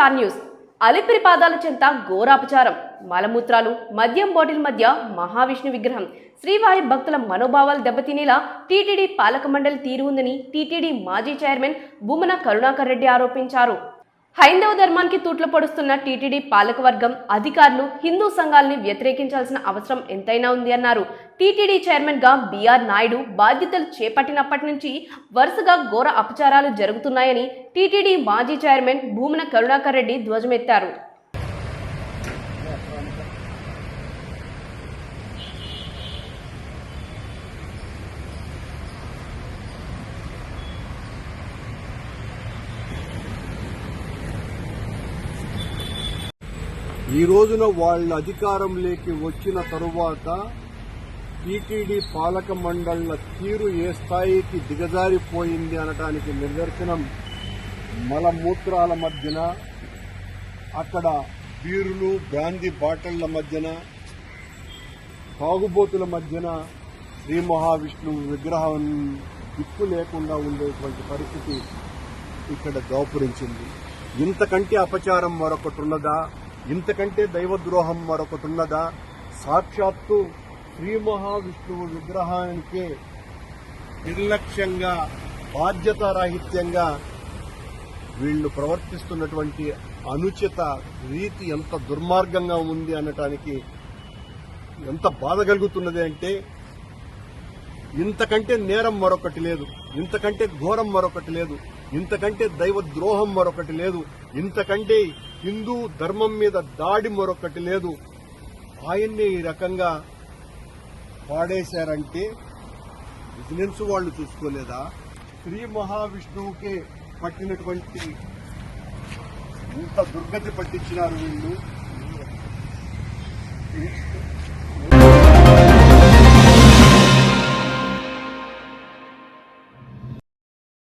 Star news. Alipiri పాదాల చెంత ఘోరాపచారం. మలమూత్రాలు మద్యం బాటిల్ మధ్య మహావిష్ణు విగ్రహం. శ్రీవారి భక్తుల మనోభావాలు దెబ్బతినేలా టీటీడీ పాలక మండలి తీరు ఉందని టీటీడీ మాజీ చైర్మన్ భూమన కరుణాకర్ రెడ్డి ఆరోపించారు. హైందవ ధర్మానికి తూట్లు పొడుస్తున్న టీటీడీ పాలకవర్గం అధికారులు హిందూ సంఘాలని వ్యతిరేకించాల్సిన అవసరం ఎంతైనా ఉంది అన్నారు. టీటీడీ చైర్మన్గా బీఆర్ నాయుడు బాధ్యతలు చేపట్టినప్పటి నుంచి వరుసగా ఘోర అపచారాలు జరుగుతున్నాయని టీటీడీ మాజీ చైర్మన్ భూమన కరుణాకర్ రెడ్డి ధ్వజమెత్తారు. ఈ రోజున వాళ్ళ అధికారంలోకి వచ్చిన తరువాత టీటీడీ పాలక మండళ్ళ తీరు ఏ స్థాయికి దిగజారిపోయింది అనటానికి నిదర్శనం మలమూత్రాల మధ్యన అక్కడ బీరులు బ్రాందీ బాటళ్ళ మధ్యన తాగుబోతుల మధ్యన శ్రీ మహావిష్ణువు విగ్రహం దిక్కు లేకుండా ఉండేటువంటి పరిస్థితి ఇక్కడ దోపురించింది. ఇంతకంటే అపచారం మరొకటి ఉన్నదా? ఇంతకంటే దైవద్రోహం మరొకటి ఉన్నదా సాక్షాత్తు శ్రీ మహావిష్ణువు విగ్రహానికి నిర్లక్ష్యంగా బాధ్యతారాహిత్యంగా వీళ్ళు ప్రవర్తిస్తున్నటువంటి అనుచిత రీతి ఎంత దుర్మార్గంగా ఉంది అనటానికి ఎంత బాధ కలుగుతున్నది అంటే ఇంతకంటే నేరం మరొకటి లేదు. ఇంతకంటే ఘోరం మరొకటి లేదు. ఇంతకంటే దైవ ద్రోహం మరొకటి లేదు. ఇంతకంటే హిందూ ధర్మం మీద దాడి మరొకటి లేదు. ఆయన్ని ఈ రకంగా పాడేశారంటే విజిలెన్స్ వాళ్ళు చూసుకోలేదా? శ్రీ మహావిష్ణువుకే పట్టినటువంటి ఇంత దుర్గతి పట్టించినారు వీళ్ళు.